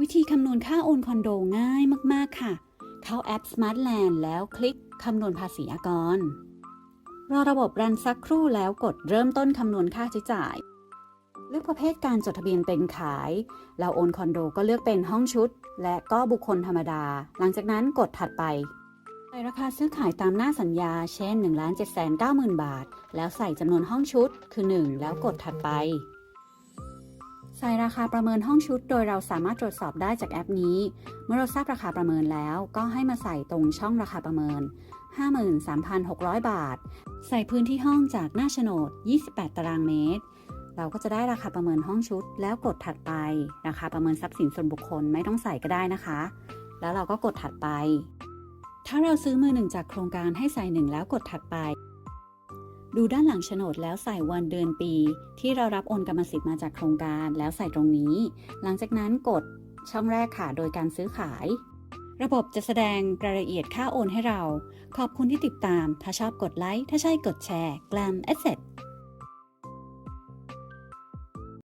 วิธีคำนวณค่าโอนคอนโดง่ายมาก ๆ ค่ะ เข้าแอป Smartland แล้วคลิกคำนวณภาษีอากร รอระบบรันสักครู่แล้วกดเริ่มต้นคำนวณค่าใช้จ่าย เลือกประเภทการจดทะเบียนเป็นขาย เราโอนคอนโดก็เลือกเป็นห้องชุด และก็บุคคลธรรมดา หลังจากนั้นกดถัดไปใส่ราคาซื้อขายตามหน้าสัญญา เช่น 1 7 9 0 0 0 0 บาท แล้วใส่จำนวนห้องชุดคือ 1 แล้วกดถัดไป ใส่ราคาประเมินห้องชุดโดยเราสามารถตรวจสอบได้จากแอปนี้ เมื่อเราทราบราคาประเมินแล้ว ก็ให้มาใส่ตรงช่องราคาประเมิน 53,600 บาท ใส่พื้นที่ห้องจากหน้าโฉนด 28 ตารางเมตร เราก็จะได้ราคาประเมินห้องชุด แล้วกดถัดไป ราคาประเมินทรัพย์สินส่วนบุคคลไม่ต้องใส่ก็ได้นะคะ แล้วเราก็กดถัดไป ถ้าเราซื้อมือหนึ่งจากโครงการให้ใส่หนึ่งแล้วกดถัดไป ดูด้านหลังโฉนดแล้วใส่วันเดือนปี ที่เรารับโอนกรรมสิทธิ์มาจากโครงการแล้วใส่ตรงนี้ หลังจากนั้นกดช่องแรกค่ะโดยการซื้อขาย ระบบจะแสดงรายละเอียดค่าโอนให้เรา ขอบคุณที่ติดตาม ถ้าชอบกดไลค์ ถ้าใช่กดแชร์แกลม Asset